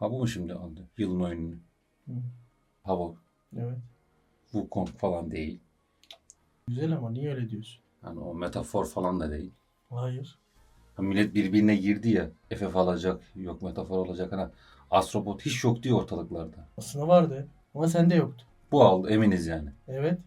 Ha bu mu şimdi aldı? Yılın oyununu. Hı. Ha bu. Evet. Wukong falan değil. Güzel ama niye öyle diyorsun? Yani o metafor falan da değil. Hayır. Ha, millet birbirine girdi ya. FF alacak, yok metafor olacak. Hani Astrobot hiç yok diyor ortalıklarda. Aslında vardı ama sende yoktu. Bu aldı eminiz yani. Evet.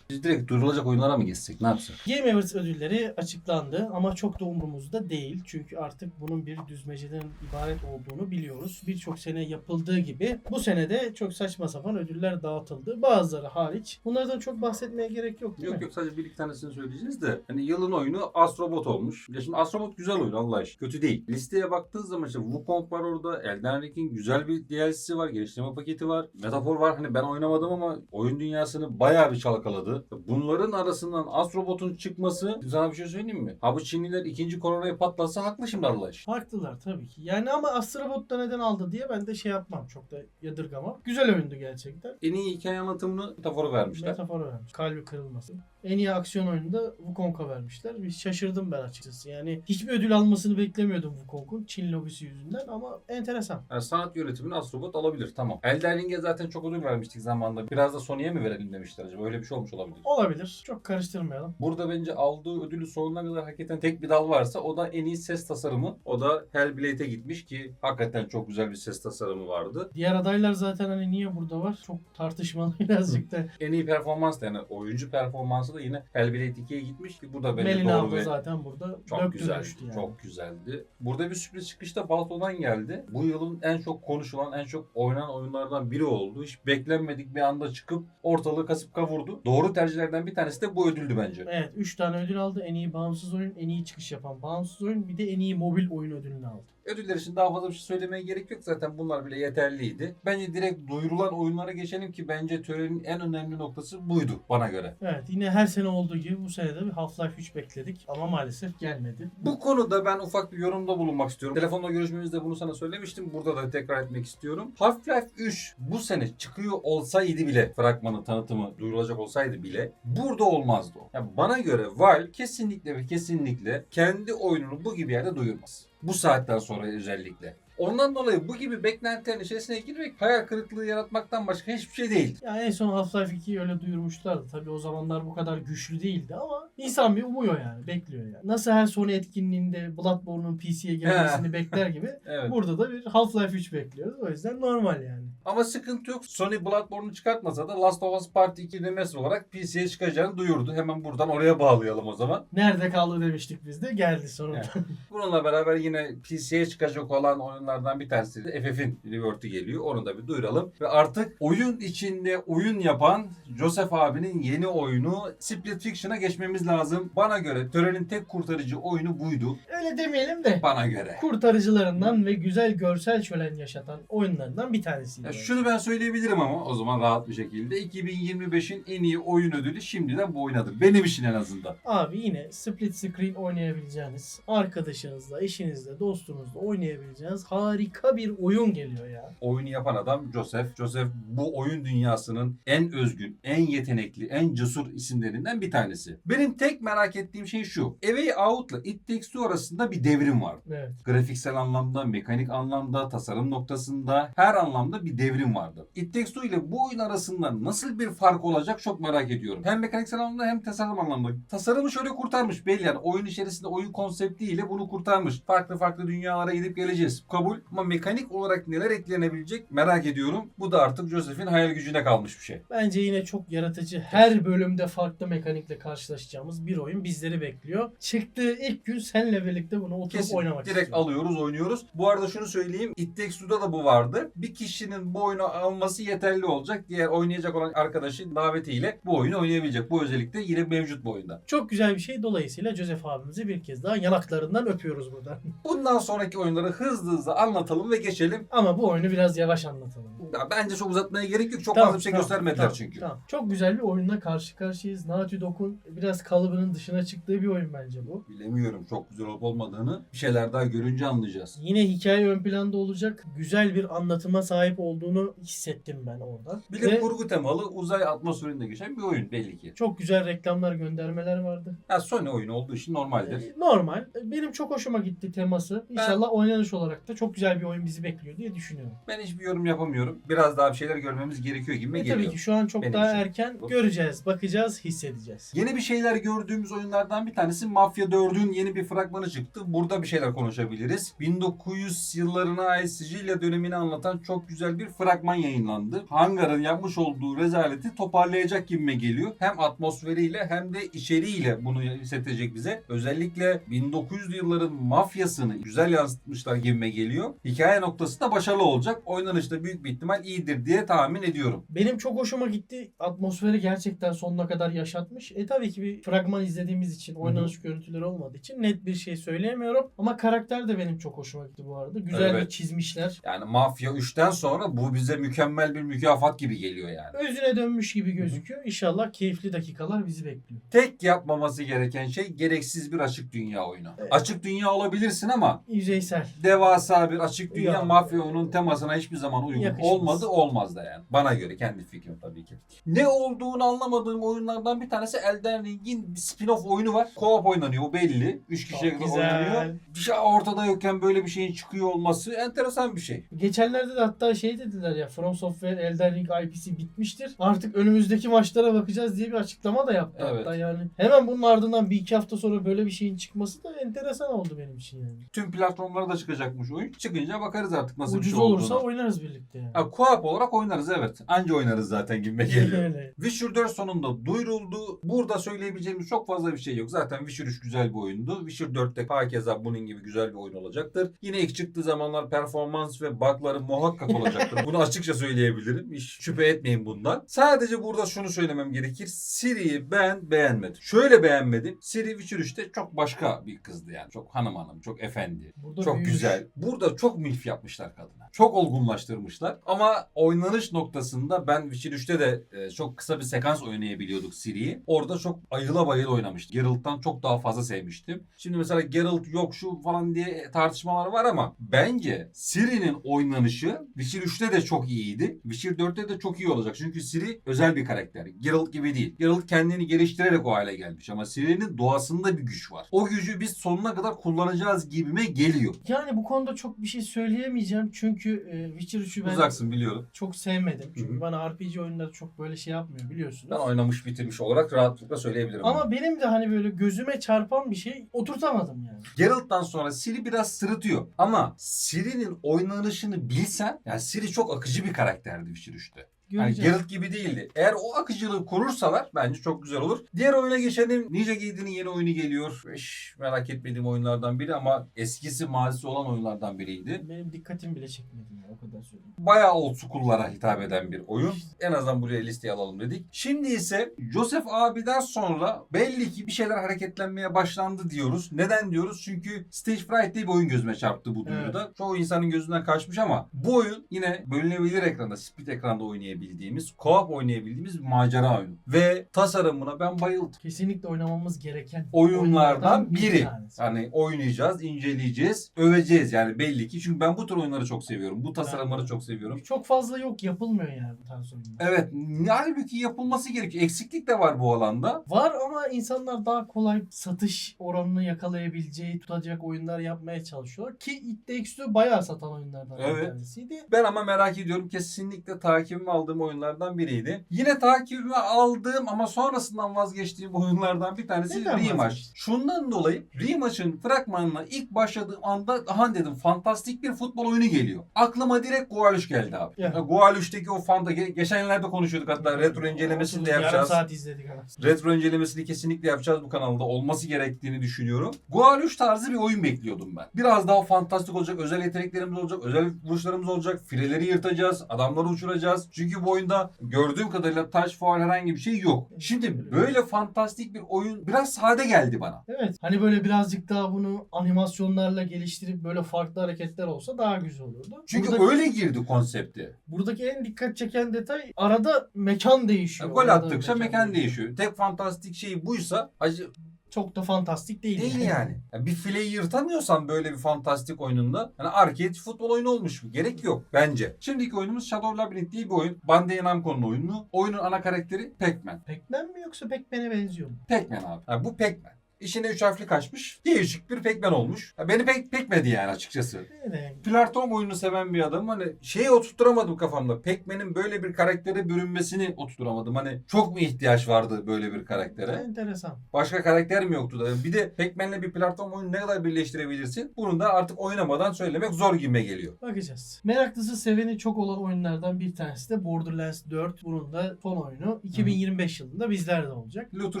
Direkt duyurulacak oyunlara mı geçsek? Ne yapsak? Game Awards ödülleri açıklandı ama çok da umurumuzda değil. Çünkü artık bunun bir düzmeceden ibaret olduğunu biliyoruz. Birçok sene yapıldığı gibi bu sene de çok saçma sapan ödüller dağıtıldı. Bazıları hariç. Bunlardan çok bahsetmeye gerek yok değil Yok mi? yok sadece bir iki tanesini söyleyeceğiz de. Hani yılın oyunu Astrobot olmuş. Ya şimdi Astrobot güzel oyun Allah aşkına. Kötü değil. Listeye baktığın zaman işte Wukong var orada. Elden Ring'in güzel bir DLC'si var. Geliştirme paketi var. Metafor var. Hani ben oynamadım ama oyun dünyasını bayağı bir çalkaladı. Bunların arasından Astrobot'un çıkması sana bir şey söyleyeyim mi? Ha bu Çinliler ikinci koronayı patlatsa haklı şimdi Allah aşkına. Haklılar tabii ki. Yani ama Astrobot da neden aldı diye ben de şey yapmam. Çok da yadırgamam. Güzel oyundu gerçekten. En iyi hikaye anlatımını metaforu vermişler. Metafor vermiş. Kalbi kırılmasın. En iyi aksiyon oyunu da Wukong'a vermişler. Bir şaşırdım ben açıkçası. Yani hiçbir ödül almasını beklemiyordum Wukong'un Çin lobisi yüzünden ama enteresan. Yani sanat yönetimini Astrobot alabilir tamam. Elden Ring'e zaten çok ödül vermiştik zamanında. Biraz da Sony'e mi verelim demişler acaba? Öyle bir şey olmuş olabilir. Olabilir. Çok karıştırmayalım. Burada bence aldığı ödülü sonuna kadar hak eden tek bir dal varsa o da en iyi ses tasarımı. O da Hellblade'e gitmiş ki hakikaten çok güzel bir ses tasarımı vardı. Diğer adaylar zaten hani niye burada var? Çok tartışmalı birazcık da. En iyi performans da yani oyuncu performansı da yine Hellblade 2'ye gitmiş ki bu da bence Melina doğru ve zaten burada çok güzeldi. yani. Çok güzeldi. Burada bir sürpriz çıkışta Balto'dan geldi. Bu yılın en çok konuşulan, en çok oynanan oyunlardan biri oldu. Hiç beklenmedik bir anda çıkıp ortalığı kasıp kavurdu. Doğru tercihlerden bir tanesi de bu ödüldü bence. Evet 3 tane ödül aldı. En iyi bağımsız oyun, en iyi çıkış yapan bağımsız oyun bir de en iyi mobil oyun ödülünü aldı. Ödüller için daha fazla bir şey söylemeye gerek yok. Zaten bunlar bile yeterliydi. Bence direkt duyurulan oyunlara geçelim ki bence törenin en önemli noktası buydu bana göre. Evet yine her sene olduğu gibi bu sene de bir Half-Life 3 bekledik ama maalesef gelmedi. Bu konuda ben ufak bir yorumda bulunmak istiyorum. Telefonla görüşmemizde bunu sana söylemiştim. Burada da tekrar etmek istiyorum. Half-Life 3 bu sene çıkıyor olsaydı bile fragmanı tanıtımı duyurulacak olsaydı bile burada olmazdı o. Yani bana göre Valve kesinlikle ve kesinlikle kendi oyununu bu gibi yerde duyurmaz. Bu saatten sonra özellikle. Ondan dolayı bu gibi beklentilerin içerisine girmek hayal kırıklığı yaratmaktan başka hiçbir şey değil. Ya en son Half-Life 2'yi öyle duyurmuşlardı. Tabii o zamanlar bu kadar güçlü değildi ama insan bir umuyor yani, bekliyor yani. Nasıl her Sony etkinliğinde Bloodborne'un PC'ye gelmesini bekler gibi Evet. burada da bir Half-Life 3 bekliyoruz. O yüzden normal yani. Ama sıkıntı yok. Sony Bloodborne'u çıkartmasa da Last of Us Part 2 remaster olarak PC'ye çıkacağını duyurdu. Hemen buradan oraya bağlayalım o zaman. Nerede kaldı demiştik biz de geldi sonunda. Evet. Bununla beraber yine PC'ye çıkacak olan oyunlardan bir tanesi FF'in rework'ü geliyor. Onu da bir duyuralım. Ve artık oyun içinde oyun yapan Joseph abinin yeni oyunu Split Fiction'a geçmemiz lazım. Bana göre törenin tek kurtarıcı oyunu buydu. Öyle demeyelim de Bana göre. kurtarıcılarından ve güzel görsel şölen yaşatan oyunlarından bir tanesiydi. Ya şunu ben söyleyebilirim ama o zaman rahat bir şekilde 2025'in en iyi oyun ödülü şimdiden bu oynadı. Benim için en azından. Abi yine split screen oynayabileceğiniz, arkadaşınızla, eşinizle, dostunuzla oynayabileceğiniz harika bir oyun geliyor ya. oyunu yapan adam Joseph. Joseph bu oyun dünyasının en özgün, en yetenekli, en cesur isimlerinden bir tanesi. Benim tek merak ettiğim şey şu. A Way Out'la It Takes Two arasında bir devrim var. Evet. Grafiksel anlamda, mekanik anlamda, tasarım noktasında her anlamda bir devrim vardı. It Takes Two ile bu oyun arasında nasıl bir fark olacak çok merak ediyorum. Hem mekaniksel anlamda hem tasarım anlamda. Tasarımı şöyle kurtarmış belli yani oyun içerisinde oyun konseptiyle bunu kurtarmış. Farklı farklı dünyalara gidip geleceğiz. Kabul ama mekanik olarak neler eklenebilecek merak ediyorum. Bu da artık Joseph'in hayal gücüne kalmış bir şey. Bence yine çok yaratıcı. Her bölümde farklı mekanikle karşılaşacağımız bir oyun bizleri bekliyor. Çıktığı ilk gün seninle birlikte bunu oturup Kesin. oynamak Direkt istiyorum. alıyoruz, oynuyoruz. Bu arada şunu söyleyeyim. It Takes Two'da da bu vardı. Bir kişinin bu oyunu alması yeterli olacak. Diğer oynayacak olan arkadaşın davetiyle bu oyunu oynayabilecek. Bu özellikle yine mevcut bu oyunda. Çok güzel bir şey. Dolayısıyla Joseph abimizi bir kez daha yanaklarından öpüyoruz buradan. Bundan sonraki oyunları hızlı hızlı anlatalım ve geçelim. Ama bu oyunu biraz yavaş anlatalım. Ya bence çok uzatmaya gerek yok. Çok Tamam, fazla bir şey tamam, göstermediler tamam, çünkü. Tamam. Çok güzel bir oyunla karşı karşıyayız. Naughty Dog'un biraz kalıbının dışına çıktığı bir oyun bence bu. Bilemiyorum çok güzel olup olmadığını. Bir şeyler daha görünce anlayacağız. Yine hikaye ön planda olacak. Güzel bir anlatıma sahip olduğunu hissettim ben orada. Bir Ve de kurgu temalı uzay atmosferinde geçen bir oyun belli ki. çok güzel reklamlar göndermeler vardı. Ya Sony oyunu olduğu için normaldir. Ee, Normal. Benim çok hoşuma gitti teması. İnşallah oynanış olarak da çok çok güzel bir oyun bizi bekliyor diye düşünüyorum. Ben hiçbir yorum yapamıyorum. Biraz daha bir şeyler görmemiz gerekiyor gibi E geliyor. tabii ki şu an çok Benim daha için. erken göreceğiz, bakacağız, hissedeceğiz. Yeni bir şeyler gördüğümüz oyunlardan bir tanesi Mafya 4'ün yeni bir fragmanı çıktı. Burada bir şeyler konuşabiliriz. 1900 yıllarına ait Sicilya dönemini anlatan çok güzel bir fragman yayınlandı. Hangar'ın yapmış olduğu rezaleti toparlayacak gibime geliyor. Hem atmosferiyle hem de içeriğiyle bunu hissettirecek bize. Özellikle 1900 yılların mafyasını güzel yansıtmışlar gibime geliyor. Hikaye noktası da başarılı olacak. Oynanışta büyük bir ihtimal iyidir diye tahmin ediyorum. Benim çok hoşuma gitti. Atmosferi gerçekten sonuna kadar yaşatmış. E tabii ki bir fragman izlediğimiz için, oynanış görüntüleri olmadığı için net bir şey söyleyemiyorum. Ama karakter de benim çok hoşuma gitti bu arada. Güzel Evet. bir çizmişler. Yani Mafya 3'ten sonra bu bize mükemmel bir mükafat gibi geliyor yani. Özüne dönmüş gibi gözüküyor. İnşallah keyifli dakikalar bizi bekliyor. Tek yapmaması gereken şey gereksiz bir açık dünya oyunu. Evet. Açık dünya olabilirsin ama Yüzeysel. devasa bir açık dünya Yok. mafya oyunun temasına hiçbir zaman uygun Yakışmaz. olmadı olmaz da yani. Bana göre kendi fikrim tabii ki. Ne olduğunu anlamadığım oyunlardan bir tanesi Elden Ring'in bir spin-off oyunu var. Co-op oynanıyor o belli. 3 kişiye Çok güzel. oynanıyor. Bir şey ortada yokken böyle bir şeyin çıkıyor olması enteresan bir şey. Geçenlerde de hatta şey dediler ya From Software Elden Ring IP'si bitmiştir. Artık önümüzdeki maçlara bakacağız diye bir açıklama da yaptı Evet. hatta yani. Hemen bunun ardından bir iki hafta sonra böyle bir şeyin çıkması da enteresan oldu benim için yani. Tüm platformlara da çıkacakmış oyun. Çıkınca bakarız artık nasıl bir Ucuz şey olursa olduğuna. oynarız birlikte yani. Co-op olarak oynarız evet. Anca oynarız zaten gibi geliyor. Öyle. Witcher 4 sonunda duyuruldu. Burada söyleyebileceğimiz çok fazla bir şey yok. Zaten Witcher 3 güzel bir oyundu. Witcher 4'te hakeza bunun gibi güzel bir oyun olacaktır. Yine ilk çıktığı zamanlar performans ve bug'ları muhakkak olacaktır. Bunu açıkça söyleyebilirim. Hiç şüphe etmeyin bundan. Sadece burada şunu söylemem gerekir. Siri'yi ben beğenmedim. Şöyle beğenmedim. Siri Witcher 3'te çok başka bir kızdı yani. Çok hanım hanım, çok efendi. Burada Çok büyümüş. güzel. Burada çok milf yapmışlar kadına. Çok olgunlaştırmışlar. Ama oynanış noktasında ben Witcher 3'te de e, çok kısa bir sekans oynayabiliyorduk Ciri'yi. Orada çok ayıla bayıla oynamıştım. Geralt'tan çok daha fazla sevmiştim. Şimdi mesela Geralt yok şu falan diye tartışmalar var ama bence Ciri'nin oynanışı Witcher 3'te de çok iyiydi. Witcher 4'te de çok iyi olacak. Çünkü Ciri özel bir karakter. Geralt gibi değil. Geralt kendini geliştirerek o hale gelmiş ama Ciri'nin doğasında bir güç var. O gücü biz sonuna kadar kullanacağız gibime geliyor. Yani bu konuda çok bir şey söyleyemeyeceğim çünkü e, Witcher 3'ü ben Uzaksın biliyorum. çok sevmedim. Çünkü Hı hı. bana RPG oyunları çok böyle şey yapmıyor biliyorsunuz. Ben oynamış bitirmiş olarak rahatlıkla söyleyebilirim. Ama benim de hani böyle gözüme çarpan bir şey oturtamadım yani. Geralt'tan sonra Siri biraz sırıtıyor. Ama Siri'nin oynanışını bilsen, yani Siri çok akıcı bir karakterdi Witcher 3'te. Yani Göreceğiz. Geralt gibi değildi. Eğer o akıcılığı kurursalar bence çok güzel olur. Diğer oyuna geçelim. Ninja Gaidin'in yeni oyunu geliyor. Hiç merak etmediğim oyunlardan biri ama eskisi mazisi olan oyunlardan biriydi. Benim dikkatim bile çekmedi ya o kadar söyleyeyim. Bayağı old school'lara hitap eden bir oyun. En azından buraya listeye alalım dedik. Şimdi ise Joseph abiden sonra belli ki bir şeyler hareketlenmeye başlandı diyoruz. Neden diyoruz? Çünkü Stage Fright diye bir oyun gözüme çarptı bu duyuruda. Çoğu insanın gözünden kaçmış ama bu oyun yine bölünebilir ekranda, split ekranda oynayabildiğimiz, co-op oynayabildiğimiz bir macera oyunu. Ve tasarımına ben bayıldım. Kesinlikle oynamamız gereken Oyunlardan bir biri. tanesi. Hani oynayacağız, inceleyeceğiz, öveceğiz yani belli ki. Çünkü ben bu tür oyunları çok seviyorum. Bu tasarımları çok seviyorum. Çok fazla yok yapılmıyor yani bu tarz oyunlar. Evet, halbuki yapılması gerekiyor. Eksiklik de var bu alanda. Var ama insanlar daha kolay satış oranını yakalayabileceği tutacak oyunlar yapmaya çalışıyorlar. Ki It Takes Two bayağı satan oyunlardan bir Evet. tanesiydi. Ben ama merak ediyorum. Kesinlikle takibime aldığım oyunlardan biriydi. Yine takibime aldığım ama sonrasından vazgeçtiğim oyunlardan bir tanesi Neden Rematch. vazgeçtin? Şundan dolayı Rematch'ın fragmanına ilk başladığım anda aha dedim fantastik bir futbol oyunu geliyor. Aklıma direkt Goaluş geldi abi. Yani. Goaluş'taki o fanta ge- geçenlerde konuşuyorduk hatta retro incelemesini de Yarım yapacağız. saat izledik anasını. Retro incelemesini kesinlikle yapacağız bu kanalda. Olması gerektiğini düşünüyorum. Goal 3 tarzı bir oyun bekliyordum ben. Biraz daha fantastik olacak. Özel yeteneklerimiz olacak. Özel vuruşlarımız olacak. Fileleri yırtacağız. Adamları uçuracağız. Çünkü bu oyunda gördüğüm kadarıyla touch faul herhangi bir şey yok. Şimdi böyle fantastik bir oyun biraz sade geldi bana. Evet. Hani böyle birazcık daha bunu animasyonlarla geliştirip böyle farklı hareketler olsa daha güzel olurdu. Çünkü öyle girdi konsepti. Buradaki en dikkat çeken detay arada mekan değişiyor. Yani gol Arada attıkça mekan değişiyor. Tek fantastik şey buysa acı Çok da fantastik değil. Değil yani. Yani bir fileyi yırtamıyorsan böyle bir fantastik oyununda hani arcade futbol oyunu olmuş bu. Gerek yok bence. Şimdiki oyunumuz Shadow Labyrinth diye bir oyun. Bandai Namco'nun oyunu. Oyunun ana karakteri Pac-Man. Pac-Man mi yoksa Pac-Man'e benziyor mu? Pac-Man abi. Yani bu Pac-Man. İçine 3 harfli kaçmış. Değişik bir pekmen olmuş. Ya beni pek pekmedi yani açıkçası. Yani Platform oyununu seven bir adam hani şeyi oturtturamadım kafamda. Pac-Man'in böyle bir karaktere bürünmesini oturtturamadım. Hani çok mu ihtiyaç vardı böyle bir karaktere? enteresan. Başka karakter mi yoktu da? Bir de Pac-Man'le bir platform oyunu ne kadar birleştirebilirsin? Bunu da artık oynamadan söylemek zor gibime geliyor. Bakacağız. Meraklısı seveni çok olan oyunlardan bir tanesi de Borderlands 4. Bunun da son oyunu 2025 yılında bizlerde olacak. Looter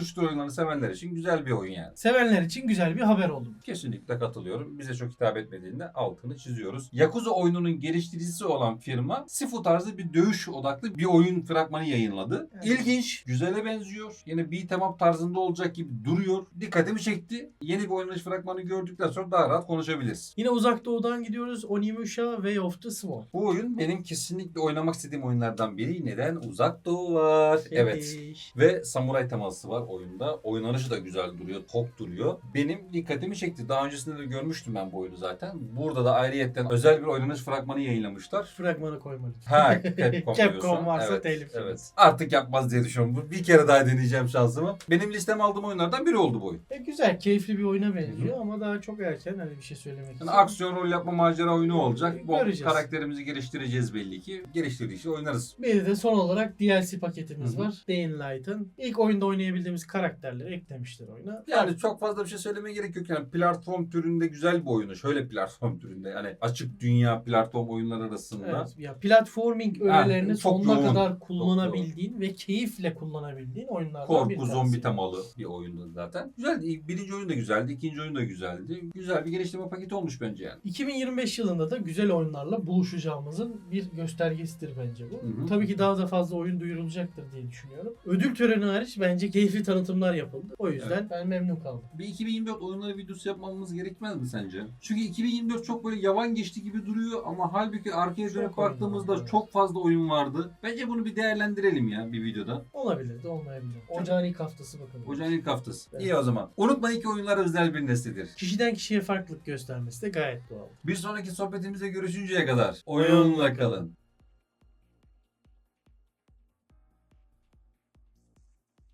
shooter oyunlarını sevenler için güzel bir oyun yani. Sevenler için güzel bir haber oldu. Kesinlikle katılıyorum. Bize çok hitap etmediğinde altını çiziyoruz. Yakuza oyununun geliştiricisi olan firma Sifu tarzı bir dövüş odaklı bir oyun fragmanı yayınladı. Evet. İlginç, güzele benziyor. Yine beat'em up tarzında olacak gibi duruyor. Dikkatimi çekti. Yeni bir oynanış fragmanı gördükten sonra daha rahat konuşabiliriz. Yine uzak doğudan gidiyoruz. Onimusha Way of the Sword. Bu oyun benim kesinlikle oynamak istediğim oyunlardan biri. Neden? Uzak Doğu var. Evet. Ve samuray teması var oyunda. Oynanışı da güzel duruyor, tok duruyor. Benim dikkatimi çekti. Daha öncesinde de görmüştüm ben bu oyunu zaten. Burada da ayrıyetten özel bir oynanış fragmanı yayınlamışlar. Fragmanı koymadık. Ha, Capcom, Capcom varsa evet, telif Evet. Artık yapmaz diye düşünüyorum. Bu- Bir kere daha deneyeceğim şansımı. Benim listeme aldığım oyunlardan biri oldu bu oyun. E, güzel, keyifli bir oyuna benziyor ama daha çok erken hani bir şey söylemek Yani için. aksiyon rol yapma macera oyunu olacak. Bu Göreceğiz. karakterimizi geliştireceğiz belli ki. Geliştirdikçe oynarız. Bir de son olarak DLC paketimiz Hı hı. var. İn Light'ın. İlk oyunda oynayabildiğimiz karakterleri eklemişler oyuna. Yani çok fazla bir şey söylemeye gerek yok. Yani platform türünde güzel bir oyunu. Şöyle platform türünde. Yani açık dünya platform oyunları arasında. Evet, ya platforming öğelerini çok sonuna yoğun. kadar kullanabildiğin ve keyifle kullanabildiğin oyunlardan bir Korku, zombi temalı bir oyundu zaten. Güzeldi. Birinci oyun da güzeldi. ikinci oyun da güzeldi. Güzel bir geliştirme paketi olmuş bence yani. 2025 yılında da güzel oyunlarla buluşacağımızın bir göstergesidir bence bu. Hı hı. Tabii ki daha da fazla oyun duyurulacaktır diye düşünüyorum. Ödül töreni hariç bence keyifli tanıtımlar yapıldı. O yüzden ben memnun kaldım. Bir 2024 oyunları videosu yapmamız gerekmez mi sence? Çünkü 2024 çok böyle yavan geçti gibi duruyor ama halbuki arkaya dönüp baktığımızda evet. çok fazla oyun vardı. Bence bunu bir değerlendirelim ya bir videoda. Olabilir de olmayabilir. Ocağın ilk haftası bakalım. Ocağın ilk haftası. Evet. İyi o zaman. Unutmayın ki oyunlar özel bir neslidir. Kişiden kişiye farklılık göstermesi de gayet doğal. Bir sonraki sohbetimizde görüşünceye kadar oyunla kalın.